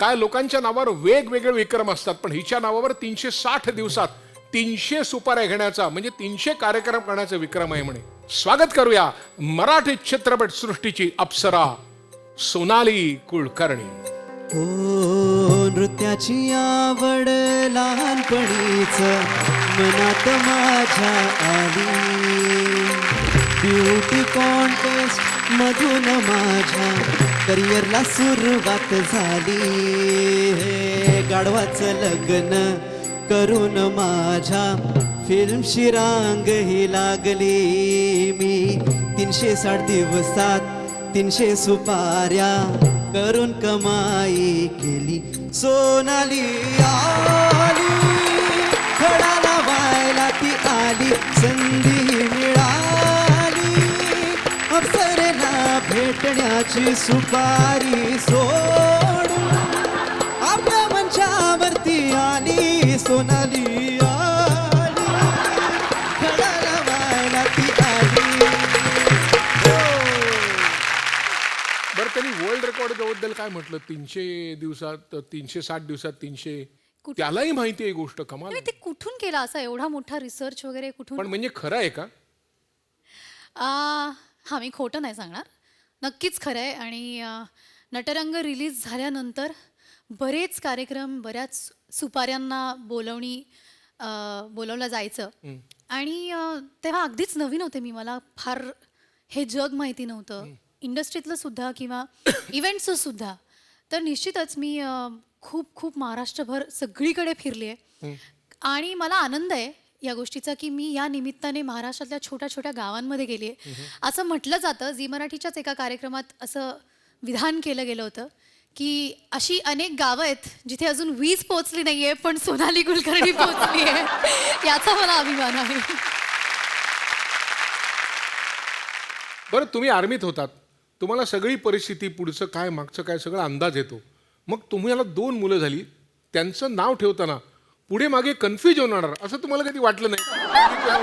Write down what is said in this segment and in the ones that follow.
काय लोकांच्या नावावर वेगवेगळे विक्रम असतात पण हिच्या नावावर तीनशे साठ दिवसात तीनशे सुपाऱ्या घेण्याचा म्हणजे तीनशे कार्यक्रम करण्याचा विक्रम आहे म्हणे. स्वागत करूया मराठी चित्रपट सृष्टीची अप्सरा सोनाली कुलकर्णी. ओ नृत्याची आवड लहानपणीच मनात माझ्या आली. ब्युटी कॉन्टेस्ट मधून माझ्या करिअरला सुरुवात झाली. हे गाढवाचं लग्न करून माझ्या फिल्मशी रांग ही लागली. मी तीनशे साठ दिवसात तीनशे सुपाऱ्या करून कमाई केली. सोनाली आली. भेटण्याची सुपारी सोडून आपल्या मंचावरती आली सोनाली आली. खडा लावायला ती आली. बरं त्यांनी वर्ल्ड रेकॉर्डबद्दल काय म्हटलं? तीनशे दिवसात तीनशे साठ दिवसात तीनशे त्यालाही माहिती आहे ही गोष्ट कमाल ते कुठून केला असा एवढा मोठा रिसर्च वगैरे कुठून? पण म्हणजे खरं आहे का? आ, हा मी खोटं नाही सांगणार. नक्कीच खरं आहे. आणि नटरंग रिलीज झाल्यानंतर बरेच कार्यक्रम बऱ्याच सुपाऱ्यांना बोलवणी बोलवलं जायचं. आणि तेव्हा अगदीच नवीन होते मी. मला फार हे जग माहिती नव्हतं. इंडस्ट्रीतलं सुद्धा किंवा इव्हेंट्सचं सुद्धा. तर निश्चितच मी खूप खूप महाराष्ट्रभर सगळीकडे फिरली आहे. आणि मला आनंद आहे. या गोष्टीचा की मी या निमित्ताने महाराष्ट्रातल्या छोट्या छोट्या गावांमध्ये गेली आहे. असं म्हटलं जातं झी मराठीच्याच एका कार्यक्रमात असं विधान केलं गेलं होतं की अशी अनेक गावं आहेत जिथे अजून वीज पोचली नाहीये पण सोनाली कुलकर्णी पोचली आहे. याचा मला अभिमान आहे. बरं तुम्ही आर्मीत होतात. तुम्हाला सगळी परिस्थिती पुढचं काय मागचं काय सगळं अंदाज येतो. मग तुम्हाला दोन मुलं झाली. त्यांचं नाव ठेवताना पुढे मागे कन्फ्युज होणार असं तुम्हाला कधी वाटलं नाही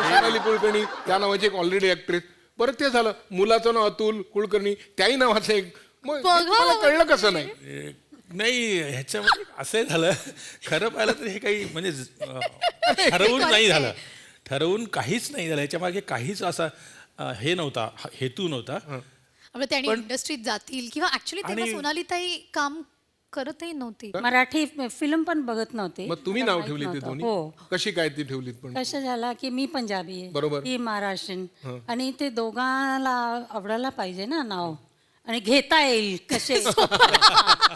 सोनाली कुलकर्णी त्या नावाची एक ऑलरेडी ऍक्ट्रेस बरं ते झालं मुलाचं नाव अतुल कुलकर्णी त्याही नावाचं एक मग तुम्हाला कळलं कसं नाही नाही ह्याच्यामध्ये असं झालं खरं पाहिलं तर हे काही म्हणजे ठरवून नाही झालं ठरवून काहीच नाही झालं ह्याच्यामागे काहीच असा हे नव्हता हेतू नव्हता आपलं त्याने इंडस्ट्रीत जातील किंवा ऍक्च्युली तेव्हा आणि- काम करतही नव्हती. मराठी फिल्म पण बघत नव्हते. मग तुम्ही नाव ठेवली ते. दोन्ही हो. कशी काय ती ठेवलीत पण? कसं झाला की मी पंजाबी आहे. बरोबर. ही महाराष्ट्रीयन. आणि ते दोघांना आवडायला पाहिजे ना नाव. आणि घेता येईल कसे.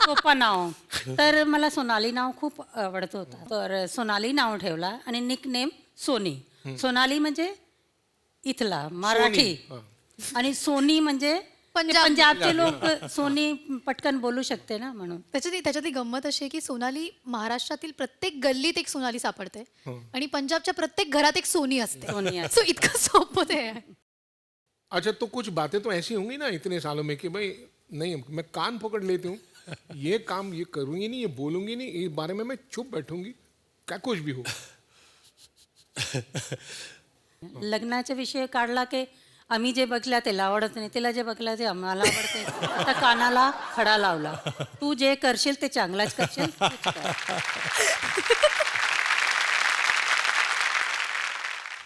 सोपं नाव. तर मला सोनाली नाव खूप आवडत होतं. तर सोनाली नाव ठेवला आणि निक नेम सोनी सोनाली म्हणजे इथला मराठी. आणि सोनी म्हणजे पंजाब. पंजाबचे लोक सोनी पटकन बोलू शकते ना म्हणून. त्याच्यातली त्याच्यातली गंमत अशी आहे की सोनाली महाराष्ट्रातील प्रत्येक गल्लीत एक सोनाली सापडते. आणि पंजाबच्या प्रत्येक घरात एक सोनी असते. सोनी असते. सो इतकं सोपं ते आहे. अच्छा तो कुछ बातें तो ऐसी होंगी ना इतने सालों में कि भाई नहीं मैं कान पकड़ लेती हूँ। ये काम ये करूंगी नहीं ये बोलूंगी नहीं इस बारे में मैं चुप बैठूंगी। क्या कुछ भी हो। लग्नाचा विषय काढला की आम्ही जे बघल्या त्याला आवडत नाही. तिला जे बघलं ते आम्हाला आवडते आता कानाला खडा लावला. तू जे करशील ते चांगलाच करशील. तूच कर.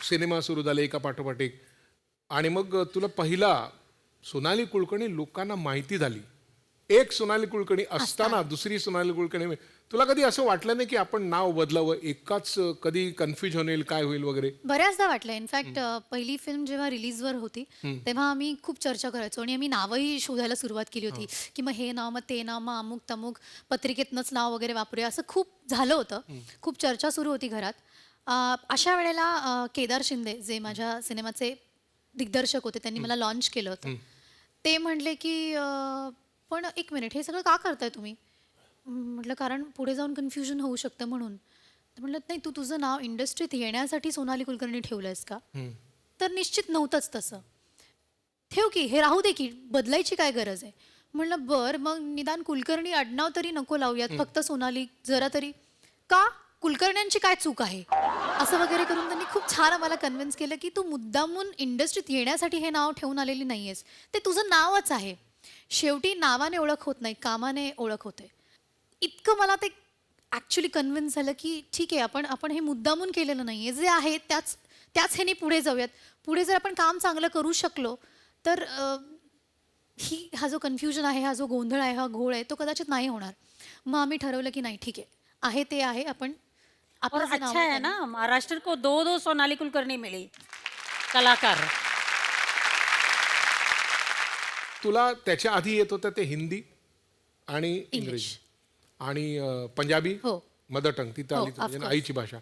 सिनेमा सुरू झाले एका पाठोपाठ एक. आणि मग तुला पहिला सोनाली कुलकर्णी लोकांना माहिती झाली. एक सोनाली कुलकर्णी असताना दुसरी सोनाली कुलकर्णी तुला कधी असं वाटलं नाही की आपण नाव बदलावं? एकाच कधी कन्फ्युज होईल काय होईल वगैरे? बऱ्याचदा वाटलं इनफॅक्ट पहिली फिल्म जेव्हा रिलीजवर होती तेव्हा आम्ही खूप चर्चा करायचो आणि आम्ही नावही शोधायला सुरुवात केली होती की मग हे नाव मग ते नाव मग अमुक तमुक पत्रिकेतनंच नाव वगैरे वापरूया. असं खूप झालं होतं. खूप चर्चा सुरू होती घरात. अशा वेळेला केदार शिंदे जे माझ्या सिनेमाचे दिग्दर्शक होते त्यांनी मला लॉन्च केलं होतं. ते म्हणले की पण एक मिनिट हे सगळं का करताय तुम्ही? म्हटलं कारण पुढे जाऊन कन्फ्युजन होऊ शकतं म्हणून. तर म्हटलं नाही तू तुझं नाव इंडस्ट्रीत येण्यासाठी सोनाली कुलकर्णी ठेवलंयस का? तर निश्चित नव्हतंच तसं. ठेव की हे राहू दे की बदलायची काय गरज आहे? म्हणलं बर मग निदान कुलकर्णी आडनाव तरी नको लावूयात फक्त सोनाली जरा तरी. का? कुलकर्ण्यांची काय चूक आहे? असं वगैरे करून त्यांनी खूप छान आम्हाला कन्व्हिन्स केलं की तू मुद्दामून इंडस्ट्रीत येण्यासाठी हे नाव ठेवून आलेली नाहीयेस. ते तुझं नावच आहे. शेवटी नावाने ओळख होत नाही कामाने ओळख होते. इतकं मला ते ॲक्च्युली कन्व्हिन्स झालं की ठीक आहे आपण आपण हे मुद्दामून केलेलं नाही आहे जे आहे त्याच त्याच ह्याने पुढे जाऊयात. पुढे जर आपण काम चांगलं करू शकलो तर अ, ही हा जो कन्फ्युजन आहे हा जो गोंधळ आहे हा घोळ आहे तो कदाचित नाही होणार. मग आम्ही ठरवलं की नाही ठीक आहे. आहे ते आहे आपण और आपलं जे नाव अच्छा है ना महाराष्ट्र को दो दो सोनाली कुलकर्णी मिली. कलाकार. तुला त्याच्या आधी येत होतं ते हिंदी आणि इंग्रजी आणि अं, पंजाबी हो. मदर टंग तिथं हो, आली of म्हणजे course. आईची भाषा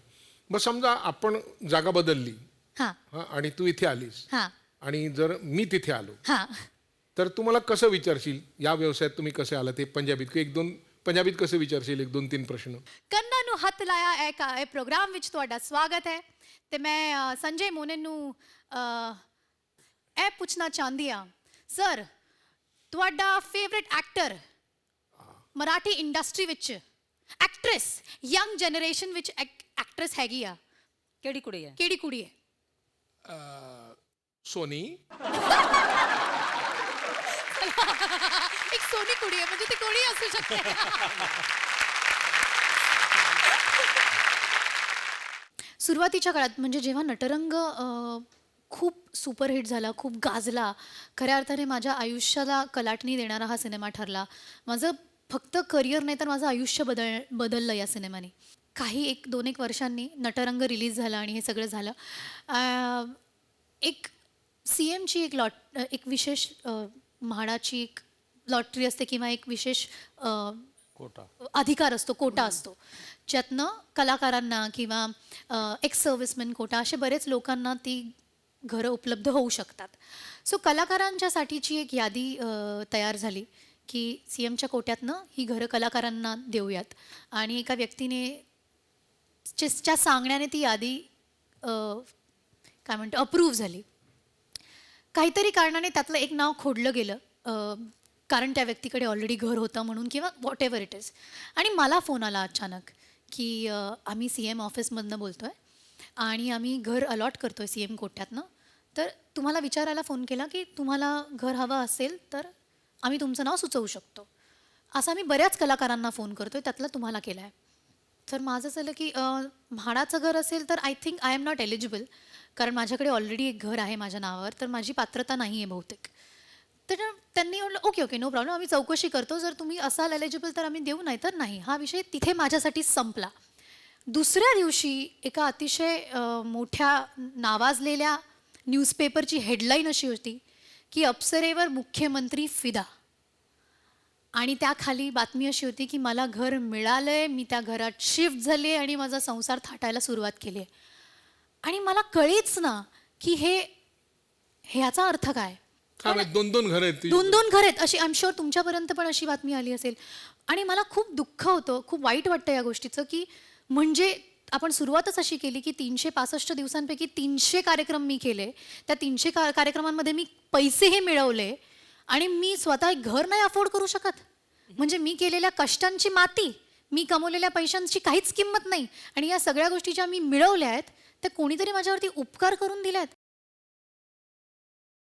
मग समजा आपण जागा बदलली हां हा, आणि तू इथे आलीस हां आणि जर मी तिथे आलो हां तर तू मला कसं विचारशील या व्यवसायात तुम्ही कसे आला ते पंजाबीत किंवा एक दोन पंजाबीत कसं विचारशील एक दोन तीन प्रश्न ਕੰਨਾਂ ਨੂੰ ਹੱਥ ਲਾਇਆ ਹੈ ਕਾ ਇਹ ਪ੍ਰੋਗਰਾਮ ਵਿੱਚ ਤੁਹਾਡਾ ਸਵਾਗਤ ਹੈ ਤੇ ਮੈਂ ਅ, ਸੰਜੇ ਮੋਨਨ ਨੂੰ ਅ, ਇਹ ਪੁੱਛਣਾ ਚਾਹੁੰਦੀ ਹਾਂ ਸਰ ਤੁਹਾਡਾ ਫੇਵਰਿਟ ਐਕਟਰ ਮਰਾਠੀ ਇੰਡਸਟਰੀ ਵਿੱਚ ਐਕਟ੍ਰੈਸ ਯੰਗ ਜਨਰੇਸ਼ਨ ਵਿੱਚ ਐਕਟ੍ਰੈਸ ਹੈਗੀ ਆ केड़ी कुड़ी है ਕਿਹੜੀ ਕੁੜੀ ਹੈ अं, सोनी एक सोनी कुडी आहे म्हणजे ती कोणी असू शकते सुरुवातीच्या काळात म्हणजे जेव्हा नटरंग अ, खूप सुपरहिट झाला खूप गाजला. खऱ्या अर्थाने माझ्या आयुष्याला कलाटणी देणारा हा सिनेमा ठरला. माझं फक्त करिअर नाही तर माझं आयुष्य बदल बदललं या सिनेमाने. काही एक दोन एक वर्षांनी नटरंग रिलीज झाला आणि हे सगळं झालं. एक सी एमची एक लॉट एक विशेष म्हाडाची एक लॉटरी असते किंवा एक विशेष कोटा. अधिकार असतो कोटा असतो. ज्यातनं कलाकारांना किंवा एक्स सर्व्हिसमॅन कोटा असे बरेच लोकांना ती घरं उपलब्ध होऊ शकतात. सो कलाकारांच्यासाठीची एक यादी तयार झाली की सी एमच्या कोट्यातनं ही घरं कलाकारांना देऊयात. आणि एका व्यक्तीने च्या सांगण्याने ती यादी काय म्हणतो अप्रूव्ह झाली. काहीतरी कारणाने त्यातलं एक नाव खोडलं गेलं कारण त्या व्यक्तीकडे ऑलरेडी घर होतं म्हणून किंवा वॉट एव्हर इट इज आणि मला फोन आला अचानक की आम्ही सी एम ऑफिसमधनं बोलतो आहे आणि आम्ही घर अलॉट करतो आहे सी एम कोट्यातनं. तर तुम्हाला विचारायला फोन केला की तुम्हाला घर हवं असेल तर आम्ही तुमचं नाव सुचवू शकतो. असं आम्ही बऱ्याच कलाकारांना फोन करतो आहे त्यातला तुम्हाला केला आहे तर माझं झालं की म्हाडाचं घर असेल तर I think I am not eligible कारण माझ्याकडे ऑलरेडी एक घर आहे माझ्या नावावर तर माझी पात्रता नाही आहे बहुतेक. तर त्यांनी म्हटलं ओके ओके नो प्रॉब्लेम आम्ही चौकशी करतो. जर तुम्ही असाल एलिजिबल तर आम्ही देऊ नाही तर नाही. हा विषय तिथे माझ्यासाठी संपला. दुसऱ्या दिवशी एका अतिशय मोठ्या नावाजलेल्या न्यूजपेपरची हेडलाईन अशी होती की अप्सरेवर मुख्यमंत्री फिदा. आणि त्याखाली बातमी अशी होती की मला घर मिळालंय मी त्या घरात शिफ्ट झाले आणि माझा संसार थाटायला सुरुवात केली आहे. आणि मला कळेच ना की हे ह्याचा अर्थ काय? दोन दोन घर आहेत. दोन दोन घर आहेत. अशी आय एम शुअर तुमच्यापर्यंत पण अशी बातमी आली असेल. आणि मला खूप दुःख होतं खूप वाईट वाटतं या गोष्टीचं की म्हणजे आपण सुरुवातच अशी केली की तीनशे पासष्ट दिवसांपैकी तीनशे कार्यक्रम मी केले. त्या तीनशे का कार्यक्रमांमध्ये मी पैसेही मिळवले आणि मी स्वतः घर नाही अफोर्ड करू शकत. म्हणजे मी केलेल्या कष्टांची माती मी कमवलेल्या पैशांची काहीच किंमत नाही. आणि या सगळ्या गोष्टी ज्या मी मिळवल्या आहेत त्या कोणीतरी माझ्यावरती उपकार करून दिल्यात.